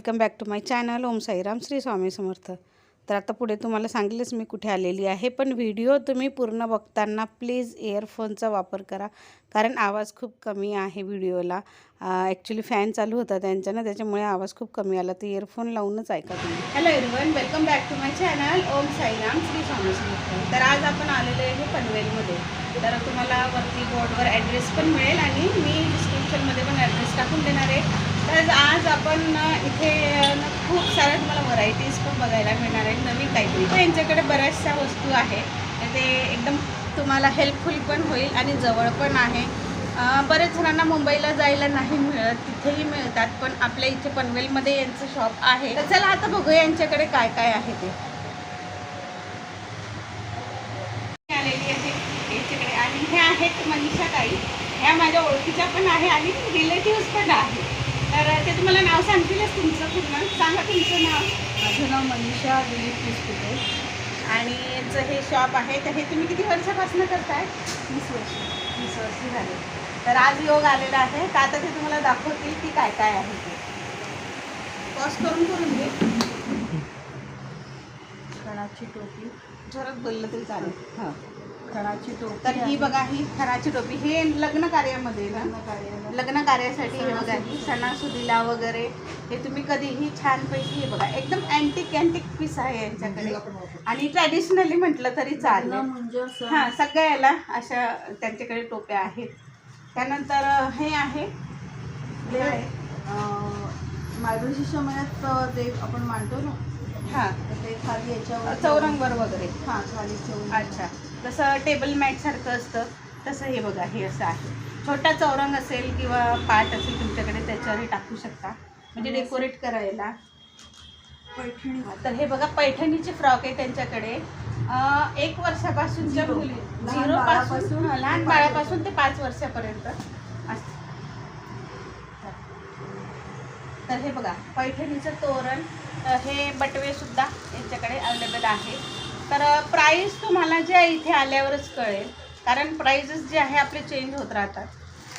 Welcome back to my channel. Om Sairam Shri Swami Samarth. तर आता पुढे तुम्हाला सांगितलंच मी कुठे आलेली आहे पण व्हिडिओ तुम्ही पूर्ण बघताना प्लीज इयरफोनचा वापर करा कारण आवाज खूप कमी आहे व्हिडिओला. ॲक्च्युली फॅन चालू होता त्यांचा ना त्याच्यामुळे आवाज खूप कमी आला. तर इयरफोन लावूनच ऐका तुम्ही. Hello everyone welcome back to my channel Om Sairam Shri Swami Samarth. तर आज आपण आलेलो आहे पनवेलमध्ये. तर तुम्हाला वरती बोर्डवर ॲड्रेस पण मिळेल आणि मी डिस्क्रिप्शनमध्ये पण ॲड्रेस टाकून देणार तर आज आपण इथे खूप साऱ्या तुम्हाला व्हरायटीज पण बघायला मिळणार आहेत. नवीन काहीतरी तर यांच्याकडे बऱ्याचशा वस्तू आहे तर ते एकदम तुम्हाला हेल्पफुल पण होईल आणि जवळ पण आहे. बरेच जणांना मुंबईला जायला नाही मिळत तिथेही मिळतात पण आपल्या इथे पनवेलमध्ये यांचं शॉप आहे. तर चला आता बघूया यांच्याकडे काय काय आहे ते. आलेली आहे आणि हे आहेत मनीषा ताई ह्या माझ्या ओळखीच्या पण आहे आणि रिलेटिव्ह पण आहे तर ते तुम्हाला नाव सांगतीलच तुमचं पूर्ण. सांगा तुमचं नाव. माझं नाव मनीषा दिलीप पुस्कुटे आणि यांचं हे शॉप आहे तर हे तुम्ही किती वर्षापासून करताय? तीस वर्ष. वीस वर्ष झाले. तर आज योग आलेला आहे. तर आता ते तुम्हाला दाखवतील की काय काय आहे ते. पॉज करून करून घे. खणाची टोपी. जोरात बोललं तरी चालेल. हां. खणाची टोपी तर ही. बघा ही खराची टोपी. हे लग्न कार्यामध्ये ना? लग्न कार्याला लग्न कार्यासाठी हे बघा ही सणासुदीला वगैरे हे तुम्ही कधीही छानपैकी हे बघा एकदम अँटिक अँटिक पीस आहे यांच्याकडे. आणि ट्रॅडिशनली म्हटलं तरी चालेल. म्हणजे असं हां सगळ्या याला अशा त्यांच्याकडे टोप्या आहेत. त्यानंतर हे आहे. ते, अं, मार्गशीर्ष महिन्यात अं, ते आपण मांडतो ना हां. तर ते खाली याच्यावर चौरंगवर वगैरे. हां खाली चौरंग. अच्छा. जसं टेबल मॅट सारखं असतं तसं हे बघा हे असं आहे. छोटा चौरंग असेल किंवा पाट असेल तुमच्याकडे त्याच्यावर हे टाकू शकता. म्हणजे डेकोरेट करायला. पैठणी. तर हे बघा पैठणीचे फ्रॉक आहे त्यांच्याकडे. एक वर्षापासूनच्या झिरो. मुली झिरो पासून लहान बाळापासून ते पाच वर्षापर्यंत. असतं. तर हे बघा पैठणीचं तोरण हे बटवे सुद्धा यांच्याकडे अवेलेबल आहे. तर प्राईस तुम्हाला जे आहे इथे आल्यावरच कळेल. कारण प्राइजेस जे आहे आपले चेंज होत राहतात.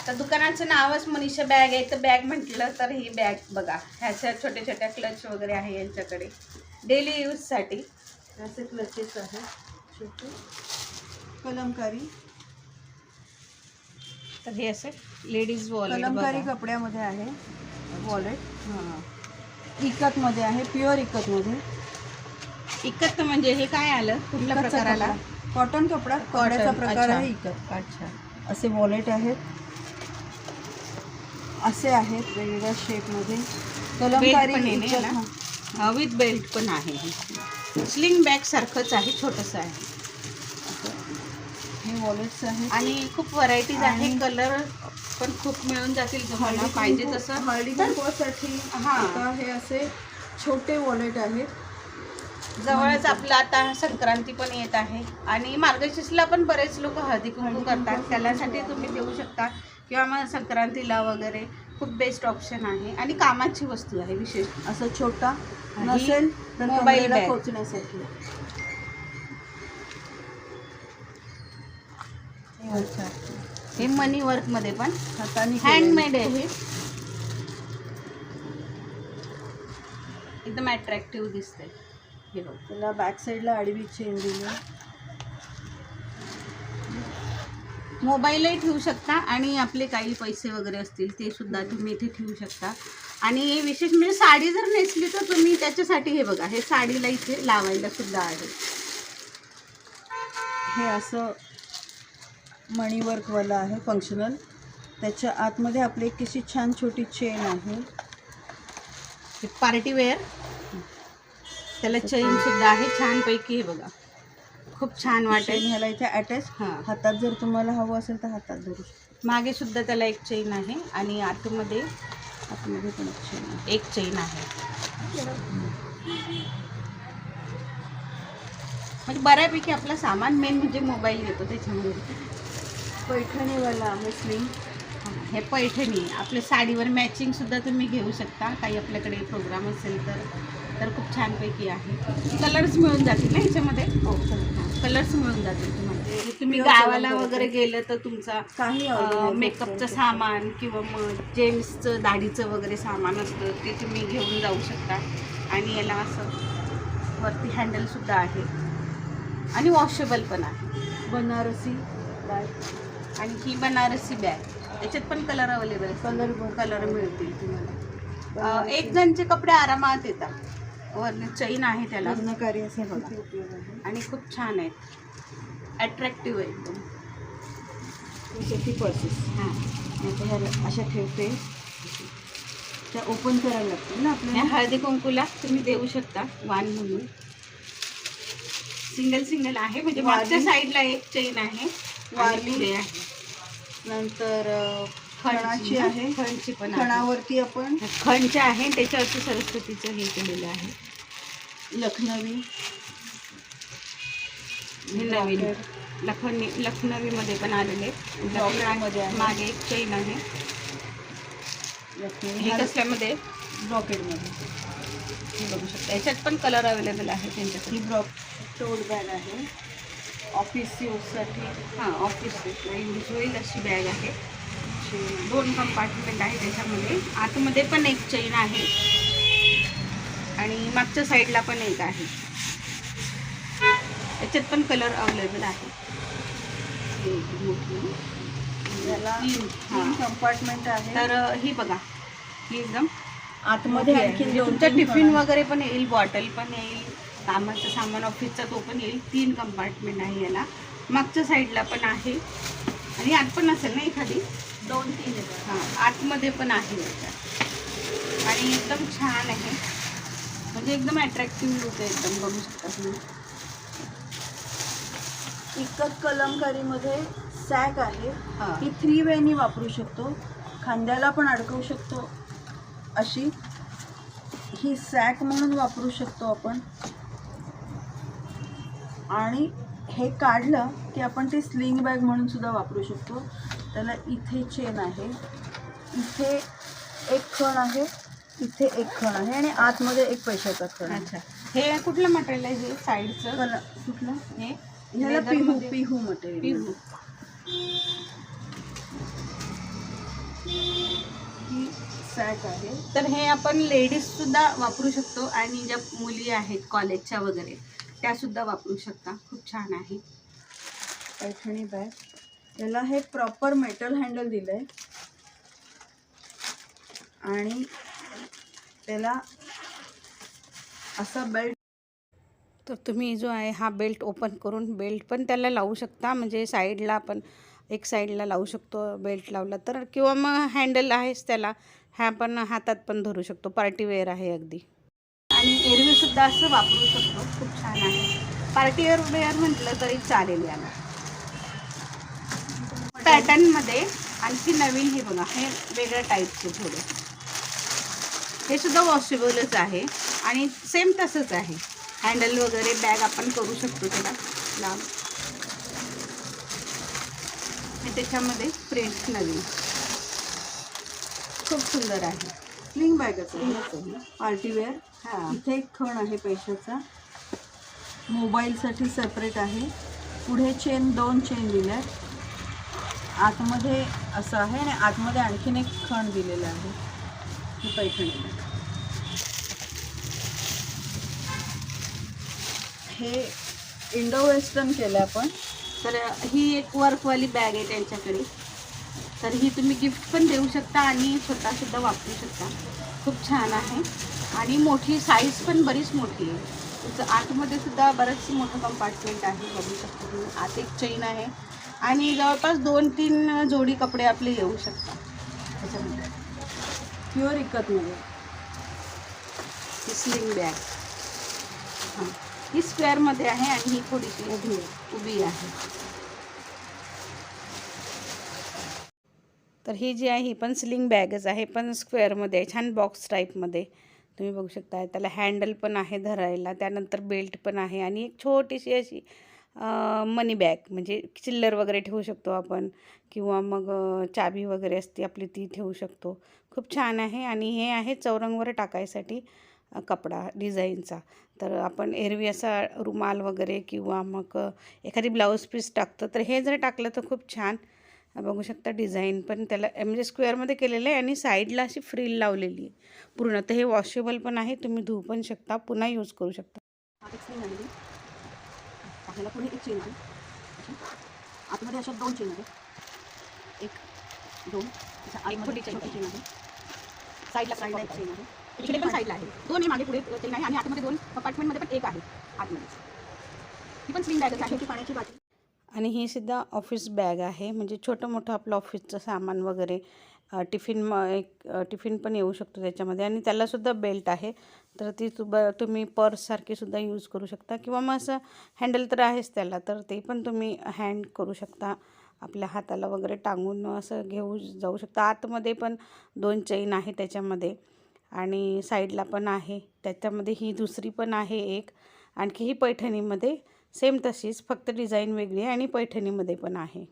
तर दुकानाचं नावच मनीषा बॅग आहे. तर बॅग म्हटलं तर ही बॅग बघा. ह्याच्या छोट्या छोट्या क्लच वगैरे आहे यांच्याकडे. डेली यूजसाठी असे क्लचेस आहेत छोटे. कलमकारी. तर हे असे लेडीज वॉलेट कलमकारी कपड्यामध्ये आहे. वॉलेट हां. इकतमध्ये आहे. प्युअर इकतमध्ये. इकत म्हणजे हे काय आलं? कुठल्या इकतचा प्रकाराला. कॉटन कपडा? Cotton, प्रकार अच्छा. आहे इकत. अच्छा. असे वॉलेट आहेत. असे आहेत वेगवेगळ्या शेपमध्ये कलमकारी पण आहे ना इकत, याला? हां. विथ बेल्ट पण आहे स्लिंग बॅग सारखंच आहे छोटंसं आहे. हे वॉलेट्स आहेत. आणि खूप व्हरायटीज आहे आणि- कलर पण खूप मिळून जातील तुम्हाला हळदी पाहिजे कुंकू- तसं. हळदी तर कुंकवासाठी हां. आता हे असे छोटे वॉलेट आहेत. जवळच आपलं आता संक्रांती पण येत आहे. आणि मार्गशीर्षला पण बरेच लोक हळदी कुंकू करतात. त्याच्यासाठी तुम्ही देऊ शकता. किंवा मग संक्रांतीला वगैरे खूप बेस्ट ऑप्शन आहे. आणि कामाची वस्तू आहे विशेष. असं छोटा नसेल तर मोबाईल. पोचण्यासाठी हे मनी वर्कमध्ये पण. हाताने केलेलं. हँडमेड आहे. हे एकदम अट्रॅक्टिव्ह दिसते हे बघ त्याला बॅक साईडला आडवी चेन दिली. मोबाईलही ठेवू शकता आणि आपले काही पैसे वगैरे असतील ते सुद्धा तुम्ही इथे ठेवू शकता. आणि विशेष म्हणजे साडी जर नेसली तर तुम्ही त्याच्यासाठी हे बघा हे साडीला इथे लावायला सुद्धा आहे. हे असं मणीवर्कवाला आहे फंक्शनल त्याच्या आतमध्ये आपली एक कशी छान छोटी चेन आहे. पार्टीवेअर पार्टी वेअर त्याला चैन सुद्धा आहे. छानपैकी हे बघा. खूप छान वाटेल. ह्याला इथे अटॅच हां. हातात जर तुम्हाला हवं असेल तर हातात धरू मागे सुद्धा त्याला एक चेन आहे आणि आतमध्ये आतमध्ये पण एक चेन आहे. एक चेन आहे. म्हणजे बऱ्यापैकी आपलं सामान मेन म्हणजे मोबाईल घेतो त्याच्यामध्ये पैठणीवाला स्लिंग हे पैठणी. आपल्या साडीवर मॅचिंग सुद्धा तुम्ही घेऊ शकता. काही आपल्याकडे प्रोग्राम असेल तर. तर खूप छानपैकी आहे. कलर्स मिळून जातील ना याच्यामध्ये हो कलर्स मिळून जातील तुम्हाला. जर तुम्ही गावाला वगैरे गेलं तर तुमचा काही मेकअपचं. सामान किंवा मग जेम्सचं दाढीचं वगैरे सामान असतं ते तुम्ही घेऊन जाऊ शकता. आणि याला असं वरती हँडलसुद्धा आहे. आणि वॉशेबल पण आहे. बनारसी बॅग आणि ही बनारसी बॅग याच्यात पण कलर अवेलेबल कलर कलर मिळतील तुम्हाला. एक जणचे कपडे आरामात येतात. चैन आहे त्याला. लग्न कार्यासाठी बघा. उपयोग आहे. आणि खूप छान आहेत. अट्रॅक्टिव्ह आहे एकदम. सेफ्टी पर्सेस हां. अशा ठेवते. त्या ओपन करायला लागतील ना या आपल्याला हळदी कुंकूला तुम्ही देऊ शकता. वाण म्हणून. सिंगल सिंगल आहे. म्हणजे. मागच्या साईडला एक चेन आहे. वारली. आहे. नंतर खणाची आहे. खणची पण खणावरती आपण खणचे आहे त्याच्यावरती सरस्वतीचं हे केलेलं आहे. लखनवी. हे नवीन. Brocade. लखनी लखनवीमध्ये पण आलेले. आहे. मागे एक चेन आहे. लखनवी. हे कसल्यामध्ये? ब्रॉकेटमध्ये हे बघू शकता. याच्यात पण कलर अवेलेबल आहे त्यांच्याकडे. ही ब्रॉक टोट बॅग आहे. ऑफिस यूजसाठी. हां ऑफिस यूज होईल अशी बॅग आहे. दोन कंपार्टमेंट आहे त्याच्यामध्ये. आतमध्ये पण एक चेन आहे. आणि मागच्या साईडला पण एक आहे. याच्यात पण कलर अवेलेबल आहे. ही. याला तीन. कंपार्टमेंट आहे. तर ही बघा. ही एकदम आतमध्ये. आणखी तुमच्या टिफिन वगैरे पण येईल बॉटल पण येईल कामाचं सामान ऑफिसचा तो पण येईल. तीन कंपार्टमेंट आहे याला. मागच्या साईडला पण आहे. आणि आत पण असेल ना एखादी. दोन तीन हां आतमध्ये पण आहे. याच्यात आणि एकदम छान आहे. म्हणजे एकदम अट्रॅक्टिव्ह लुक आहे एकदम बघू शकता तुम्ही इकत कलमकारीमध्ये सॅक आहे. हां. ही थ्री वेनी वापरू शकतो. खांद्याला पण अडकवू शकतो. अशी. ही सॅक म्हणून वापरू शकतो आपण. आणि हे काढलं की आपण ते स्लिंग बॅग म्हणून सुद्धा वापरू शकतो. त्याला इथे चेन आहे. इथे एक खण आहे इथे एक खण आहे आणि आतमध्ये एक पैशाचा खण अच्छा. हे कुठलं मटेरियल आहे हे? साईडचं कुठलं? हे? ह्याला पिहू पिहू मटेरियल पिहू. सॅक आहे. तर हे आपण लेडीज सुद्धा वापरू शकतो आणि ज्या मुली आहेत कॉलेजच्या वगैरे त्या सुद्धा वापरू शकता. खूप छान आहे. पैठणी बॅग याला हे प्रॉपर मेटल हँडल दिलं आहे आणि त्याला असा बेल्ट तर तुम्ही जो आहे हा बेल्ट ओपन करून बेल्ट पण त्याला लावू शकता. म्हणजे साईडला आपण एक साईडला लावू शकतो बेल्ट लावला तर. किंवा मग हँडल आहेच त्याला. ह्या पण हातात पण धरू शकतो. पार्टी वेअर आहे अगदी. आणि एरवीसुद्धा असं वापरू शकतो. खूप छान आहे. पार्टी वेअर वेअर म्हटलं तरी चालेल याला. पॅटर्नमध्ये आणखी नवीन हे बघा हे वेगळ्या टाईपचे थोडे. हे सुद्धा वॉशेबलच आहे आणि सेम तसंच आहे. हँडल वगैरे बॅग आपण करू शकतो त्याला लांब त्याच्यामध्ये प्रिंट नवीन. खूप सुंदर आहे. स्लिंग बॅगच आहे पार्टी वेअर हां. इथे एक खण आहे पैशाचा. मोबाईलसाठी सेपरेट आहे. पुढे चेन दोन चेन दिल्या आहेत आतमध्ये असं आहे आणि आतमध्ये आणखीन एक खण दिलेलं आहे. ही पैठणी. हे इंडो वेस्टर्न केलं आपण. तर ही एक वर्कवाली बॅग आहे त्यांच्याकडे. तर ही तुम्ही गिफ्ट पण देऊ शकता आणि स्वतःसुद्धा वापरू शकता. खूप छान आहे. आणि मोठी साईज पण बरीच मोठी आहे. त्याचं आतमध्ये सुद्धा बरंच मोठं कंपार्टमेंट आहे. बघू शकता तुम्ही. आत एक चैन आहे. आणि जवळपास दोन तीन जोडी कपडे आपले येऊ शकतात. त्याच्यामध्ये. प्युअर इकतमध्ये ही स्लिंग बॅग हां. ही स्क्वेअरमध्ये आहे आणि ही थोडीशी उभी आहे. उभी आहे. तर ही जी आहे ही पण स्लिंग बॅगच आहे. पण स्क्वेअरमध्ये आहे. छान बॉक्स टाईपमध्ये तुम्ही बघू शकता त्याला हँडल पण आहे धरायला. त्यानंतर बेल्ट पण आहे. आणि एक छोटीशी अशी मनी बॅग म्हणजे चिल्लर वगैरे ठेवू शकतो आपण किंवा मग चाबी वगैरे असते आपली ती ठेवू शकतो. खूप छान आहे आणि हे आहे चौरंगवर टाकायसाठी कपडा डिझाईनचा तर आपण एरवी असा रुमाल वगैरे किंवा मग एखादी ब्लाऊज पीस टाकतो तर हे जर टाकलं तर खूप छान. बघू शकता डिझाईन पण त्याला म्हणजे स्क्वेअरमध्ये केलेलं आहे आणि साईडला अशी फ्रील लावलेली आहे. पूर्ण तर हे वॉशेबल पण आहे तुम्ही धुवू पण शकता पुन्हा यूज करू शकता. आपल्याला पुढे एक चेन आहे अशी. आतमध्ये अशा दोन चेन आहे एक दोन. छोटी. चेन आहे. साईडला साईडला एक चेन आहे. इकडे पण साईडला आहे. दोन आहे मागे पुढे चेन आहे आणि आतमध्ये दोन कंपार्टमेंटमध्ये पण एक आहे. आतमध्ये. ही पण स्लिंग बॅगच आहे. छोटी पाण्याची बाटली. आणि ही सुद्धा ऑफिस बॅग आहे. म्हणजे छोटं मोठं आपलं ऑफिसचं सामान वगैरे टिफिन म एक टिफिन पण येऊ शकतो त्याच्यामध्ये आणि त्यालासुद्धा बेल्ट आहे. तर ती ब तुम्ही पर्ससारखी सुद्धा यूज करू शकता किंवा मग असं हँडल तर आहेच त्याला तर ते पण तुम्ही हँड करू शकता. आपल्या हाताला वगैरे टांगून असं घेऊ जाऊ शकता. आतमध्ये पण दोन चेन आहे त्याच्यामध्ये आणि साईडला पण आहे. त्याच्यामध्ये ही दुसरी पण आहे एक. आणखी ही पैठणीमध्ये सेम तशीच फक्त डिझाईन वेगळी आहे आणि पैठणीमध्ये पण आहे.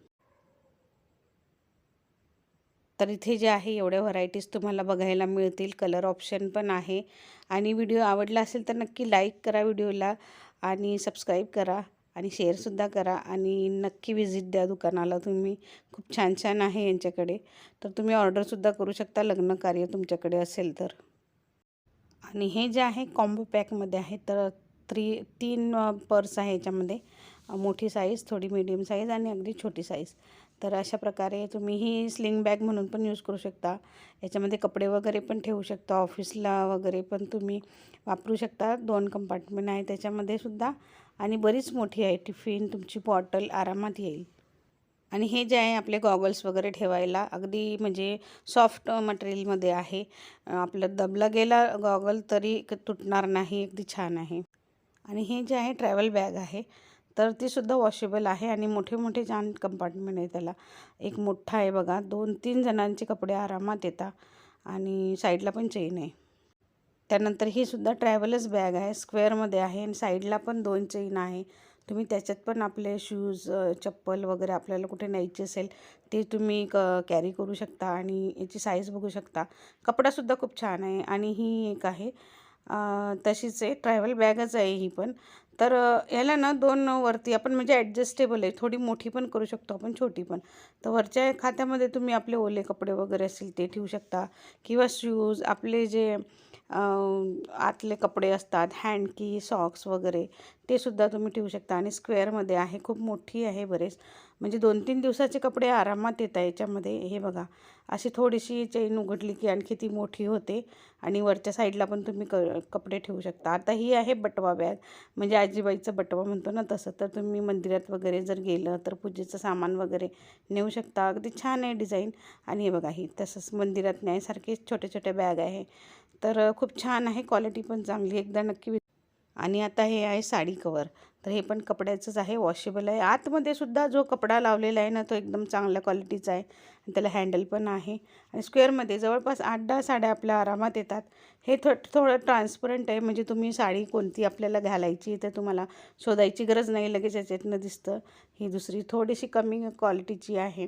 तर इथे जे आहे एवढ्या व्हरायटीज तुम्हाला बघायला मिळतील. कलर ऑप्शन पण आहे. आणि व्हिडिओ आवडला असेल तर नक्की लाईक करा व्हिडिओला आणि सबस्क्राईब करा आणि शेअरसुद्धा करा आणि नक्की विजिट द्या दुकानाला तुम्ही. खूप छान छान आहे यांच्याकडे. तर तुम्ही ऑर्डरसुद्धा करू शकता लग्न कार्य तुमच्याकडे असेल तर. आणि हे जे आहे कॉम्बो पॅकमध्ये आहे तर थ्री तीन पर्स आहे याच्यामध्ये. मोठी साईज थोडी मीडियम साईज आणि अगदी छोटी साईज तर अशा प्रकारे तुम्ही ही स्लिंग बॅग म्हणून पण यूज करू शकता. याच्यामध्ये कपडे वगैरे पण ठेवू शकता. ऑफिसला वगैरे पण तुम्ही वापरू शकता. दोन कंपार्टमेंट आहे त्याच्यामध्ये सुद्धा. आणि बरीच मोठी आहे टिफिन तुमची बॉटल आरामात येईल. आणि हे जे आहे आपले गॉगल्स वगैरे ठेवायला अगदी म्हणजे सॉफ्ट मटेरियलमध्ये आहे. आपलं दबला गेला गॉगल तरी तुटणार नाही. अगदी छान आहे. आणि हे जे आहे ट्रॅव्हल बॅग आहे तर ती सुद्धा वॉशेबल आहे आणि मोठे मोठे छान कंपार्टमेंट आहे त्याला. एक मोठा आहे बघा. दोन तीन जणांचे कपडे आरामात येतात आणि साईडला पण चेन आहे. त्यानंतर ही सुद्धा ट्रॅव्हलच बॅग आहे. स्क्वेअरमध्ये आहे आणि साईडला पण दोन चेन आहे. तुम्ही त्याच्यात पण आपले शूज चप्पल वगैरे आपल्याला कुठे न्यायची असेल ते तुम्ही क कॅरी करू शकता आणि याची साईज बघू शकता. कपडासुद्धा खूप छान आहे आणि ही एक आहे. तशीच आहे. ट्रॅव्हल बॅगच आहे ही पण. तर याला ह्याला ना दोन वरती आपण म्हणजे ॲडजस्टेबल आहे. थोडी मोठी पण करू शकतो आपण छोटी पण. तर वरच्या खात्यामध्ये तुम्ही आपले ओले कपडे वगैरे असतील ते ठेवू शकता. किंवा शूज आपले जे आतले कपडे असतात हँडकी सॉक्स वगैरे ते सुद्धा तुम्ही ठेवू शकता. आणि स्क्वेअरमध्ये आहे खूप मोठी आहे बरेच. म्हणजे दोन तीन दिवसाचे कपडे आरामात येतात याच्यामध्ये हे बघा. अशी थोडीशी चेन उघडली की आणखी ती मोठी होते. आणि वरच्या साईडला पण तुम्ही क कपडे ठेवू शकता. आता ही आहे बटवा बॅग म्हणजे आजीबाईचं बटवा म्हणतो ना तसं. तर तुम्ही मंदिरात वगैरे जर गेलं तर पूजेचं सामान वगैरे नेऊ शकता. अगदी छान आहे डिझाईन आणि हे बघा ही तसंच मंदिरात न्यायसारखे छोटे छोटे बॅग आहे. तर खूप छान आहे. क्वालिटी पण चांगली आहे. एकदा नक्की आणि आता हे आहे साडी कवर तर हे पण कपड्याचंच आहे. वॉशेबल आहे. आतमध्ये सुद्धा जो कपडा लावलेला आहे ना तो एकदम चांगल्या क्वालिटीचा आहे. आणि त्याला हँडल पण आहे. आणि स्क्वेअरमध्ये जवळपास आठ दहा साड्या आपल्या आरामात येतात. हे थो थोडं ट्रान्सपरंट आहे. म्हणजे तुम्ही साडी कोणती आपल्याला घालायची तर तुम्हाला शोधायची गरज नाही. लगेच याच्यातनं दिसतं. ही दुसरी थोडीशी कमी क्वालिटीची आहे.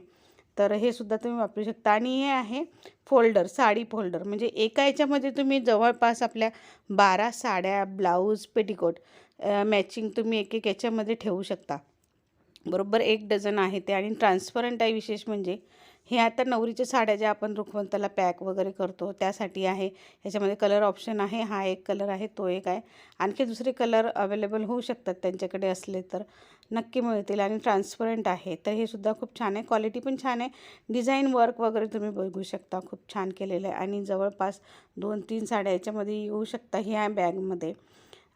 तर हे सुद्धा तुम्ही वापरू शकता. आणि हे आहे फोल्डर साडी फोल्डर म्हणजे एका याच्यामध्ये तुम्ही जवळपास आपल्या बारा साड्या ब्लाऊज पेटिकोट मॅचिंग तुम्ही एक एक याच्यामध्ये ठेवू शकता. बरोबर एक डझन आहे ते. आणि ट्रान्सपरंट आहे विशेष म्हणजे. हे आता नवरीच्या साड्या ज्या आपण रुखवंताला पॅक वगैरे करतो त्यासाठी आहे. ह्याच्यामध्ये कलर ऑप्शन आहे. हा एक कलर आहे तो एक आहे. आणखी दुसरे कलर अवेलेबल होऊ शकतात त्यांच्याकडे असले तर. नक्की मिळतील आणि ट्रान्सपरंट आहे. तर हे सुद्धा खूप छान आहे. क्वालिटी पण छान आहे. डिझाईन वर्क वगैरे तुम्ही बघू शकता. खूप छान केलेलं आहे. आणि जवळपास दोन तीन साड्या याच्यामध्ये येऊ शकता ह्या बॅगमध्ये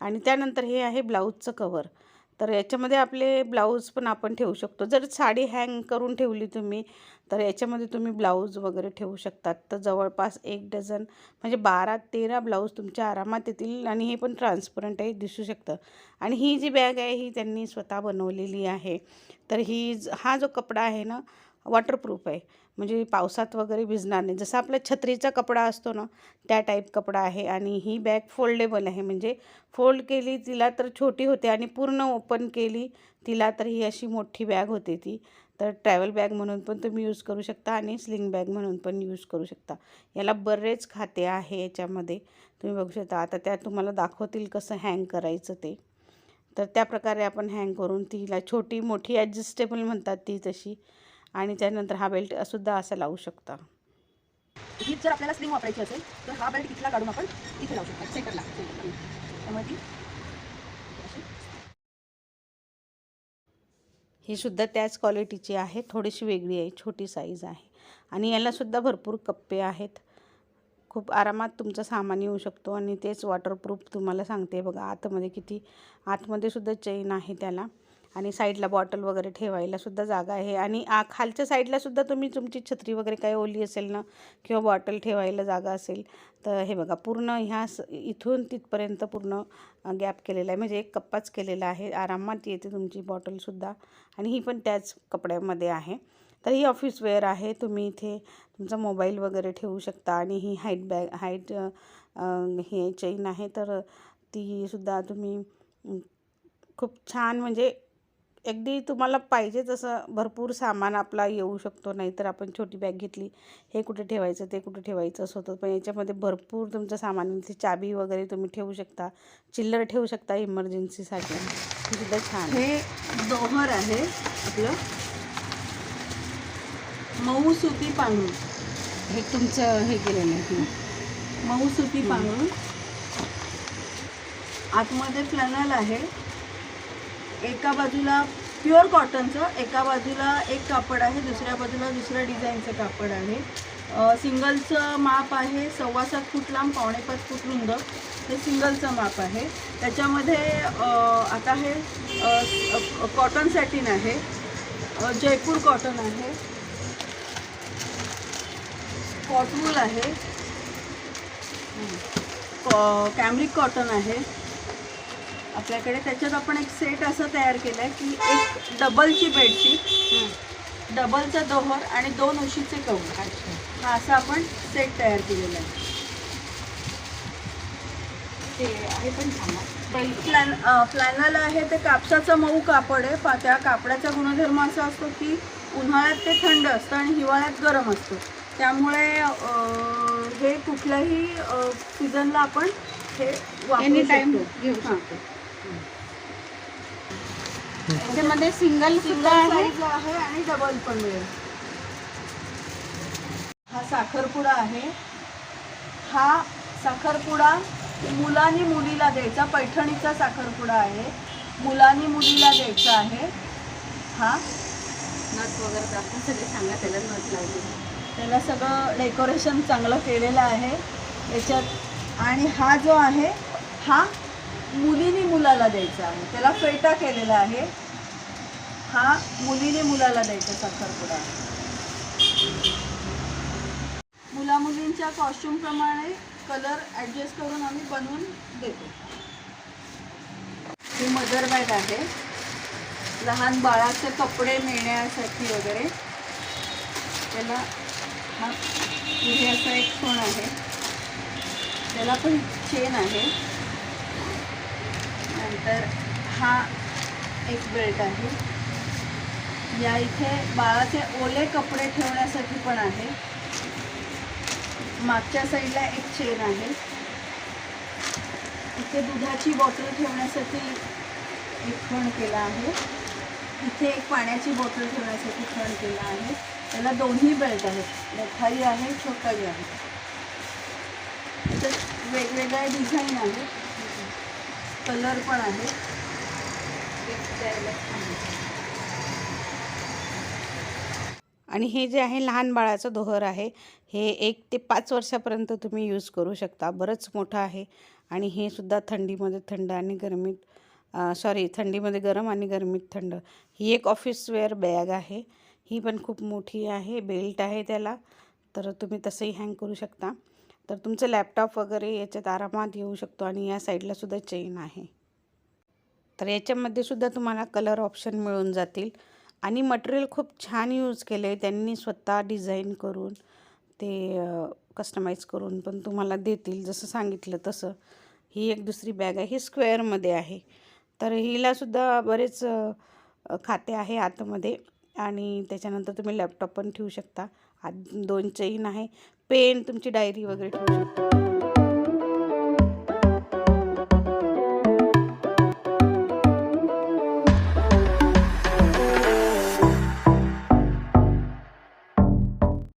आणि त्यानंतर हे आहे ब्लाऊजचं कवर तर याच्यामध्ये आपले ब्लाऊज पण आपण ठेवू शकतो. जर साडी हँग करून ठेवली तुम्ही तर याच्यामध्ये तुम्ही ब्लाऊज वगैरे ठेवू शकतात. तर जवळपास एक डझन म्हणजे बारा तेरा ब्लाऊज तुमच्या आरामात येतील आणि हे पण ट्रान्सपरंट आहे दिसू शकतं. आणि ही जी बॅग आहे ही त्यांनी स्वतः बनवलेली आहे. तर ही हा जो कपडा आहे ना वॉटरप्रूफ आहे. म्हणजे पावसात वगैरे भिजणार नाही. जसं आपला छत्रीचा कपडा असतो ना त्या टाईप कपडा आहे आणि ही बॅग फोल्डेबल आहे. म्हणजे फोल्ड केली तिला तर छोटी होते आणि पूर्ण ओपन केली तिला तर ही अशी मोठी बॅग होते ती. तर ट्रॅव्हल बॅग म्हणून पण तुम्ही यूज करू शकता आणि स्लिंग बॅग म्हणून पण यूज करू शकता. याला बरेच खाते आहे याच्यामध्ये. तुम्ही बघू शकता. आता त्या तुम्हाला दाखवतील कसं हँग करायचं ते. तर त्या प्रकारे आपण हँग करून तिला छोटी मोठी ॲडजस्टेबल म्हणतात ती तशी. आणि त्यानंतर हा बेल्ट सुद्धा असा लावू शकता. ही जर आपल्याला स्लिंग वापरायची असेल तर हा बेल्ट इथला काढून आपण इथे लावू शकतो सेंटरला त्यामुळे ती ही सुद्धा त्याच क्वालिटीची आहे थोडीशी वेगळी आहे छोटी साईज आहे. आणि यालासुद्धा भरपूर कप्पे आहेत. खूप आरामात तुमचं सामान येऊ शकतो आणि तेच वॉटरप्रूफ तुम्हाला सांगते बघा आतमध्ये किती आतमध्ये सुद्धा चेन आहे त्याला. आणि साईडला बॉटल वगैरे ठेवायला सुद्धा जागा आहे. आणि आ खालच्या साईडला सुद्धा तुम्ही तुमची छत्री वगैरे काही ओली असेल ना किंवा बॉटल ठेवायला जागा असेल तर हे बघा पूर्ण ह्या स इथून तिथपर्यंत पूर्ण गॅप केलेला आहे. म्हणजे एक कप्पाच केलेला आहे. आरामात येते तुमची बॉटलसुद्धा आणि ही पण त्याच कपड्यामध्ये आहे. तर ही ऑफिस वेअर आहे. तुम्ही इथे तुमचा मोबाईल वगैरे ठेवू शकता. आणि ही हाईट बॅग हाईट हे चेन आहे. तर ती सुद्धा तुम्ही खूप छान म्हणजे अगदी तुम्हाला पाहिजे तसं भरपूर सामान आपला येऊ शकतो नाहीतर आपण छोटी बॅग घेतली हे कुठे ठेवायचं ते कुठे ठेवायचं असं होतं. पण याच्यामध्ये भरपूर तुमचं सामान इथे चाबी वगैरे तुम्ही ठेवू शकता चिल्लर ठेवू शकता इमर्जन्सीसाठी. सुद्धा छान. हे दोहर आहे आपलं. मऊ सुती पांघरूण. हे तुमचं हे केलेलं आहे मऊ सुती पांघरूण. आतमध्ये फ्लॅनल आहे. एका बाजूला प्युअर कॉटनचं एका बाजूला एक कापड आहे दुसऱ्या बाजूला दुसऱ्या डिझाईनचं कापड आहे. सिंगलचं माप आहे सव्वा सात फूट लांब पावणे पाच फूट रुंद. हे सिंगलचं माप आहे. त्याच्यामध्ये आता हे कॉटन सॅटिन आहे. जयपूर कॉटन आहे. कॉटवूल आहे. कॉ- कॅमरिक कॉटन आहे. आपल्याकडे त्याच्यात आपण एक सेट असं तयार केलं आहे की एक डबलची बेडशीट डबलचा दोहर आणि दोन उशीचे कवर हा असा आपण सेट तयार केलेला आहे. ते आहे पण छान आहे. ते कापसाचं मऊ कापड आहे. पा त्या कापडाचा गुणधर्म असा असतो की उन्हाळ्यात ते थंड असतं आणि हिवाळ्यात गरम असतं. त्यामुळे हे कुठल्याही सीझनला आपण हे वापरू एनी शकतो. घेऊ. शकतो. याच्यामध्ये सिंगल सिंगल आहे. साईज आहे आणि डबल पण मिळेल. हा साखरपुडा आहे. हा साखरपुडा मुलांनी मुलीला द्यायचा पैठणीचा साखरपुडा आहे. मुलांनी मुलीला द्यायचा आहे. हा. नथ वगैरे दाखवून सगळे सांगा त्याला नथ लावली. त्याला सगळं डेकोरेशन चांगलं केलेलं आहे. याच्यात आणि हा जो आहे हा मुलीने मुलाला द्यायचा आहे. त्याला फेटा केलेला आहे. हा मुलीने मुलाला द्यायचा साखरपुडा मुला मुलींच्या कॉस्ट्युमप्रमाणे कलर ॲडजस्ट करून आम्ही बनवून देतो. ही मदर बॅग आहे. लहान बाळाचे कपडे नेण्यासाठी वगैरे. त्याला हा पुढे असा एक फोन आहे? त्याला पण चेन आहे. तर हा एक बेल्ट आहे. या इथे बाळाचे ओले कपडे ठेवण्यासाठी पण आहे. मागच्या साईडला एक चेन आहे. इथे दुधाची बॉटल ठेवण्यासाठी एक खण केला आहे. इथे एक पाण्याची बॉटल ठेवण्यासाठी खण केला आहे. त्याला दोन्ही बेल्ट आहेत. मोठाही आहे छोटाही आहे. त्याच्यात वेगवेगळ्या डिझाईन आहेत. कलर पण आहे. आणि हे जे आहे लहान बाळाचं दोहर आहे हे एक ते पाच वर्षापर्यंत तुम्ही यूज करू शकता. बरंच मोठं आहे. आणि हे सुद्धा थंडीमध्ये थंड आणि गरमीत सॉरी थंडीमध्ये गरम आणि गरमीत थंड. ही एक ऑफिस वेअर बॅग आहे. ही पण खूप मोठी आहे. बेल्ट आहे त्याला. तर तुम्ही तसंही हँग करू शकता. तर तुमचं लॅपटॉप वगैरे याच्यात आरामात येऊ शकतो आणि या साईडला सुद्धा चेन आहे. तर याच्यामध्ये सुद्धा तुम्हाला कलर ऑप्शन मिळून जातील. आणि मटेरियल खूप छान यूज केले त्यांनी स्वतः डिझाईन करून. ते कस्टमाइज करून पण तुम्हाला देतील. जसं सांगितलं तसं. ही एक दुसरी बॅग आहे. ही स्क्वेअरमध्ये आहे. तर हिलासुद्धा बरेच खाते आहे आतमध्ये. आणि त्याच्यानंतर तुम्ही लॅपटॉप पण ठेवू शकता. आत दोन चेन आहे. पेन तुमची डायरी वगैरे ठेवू शकता.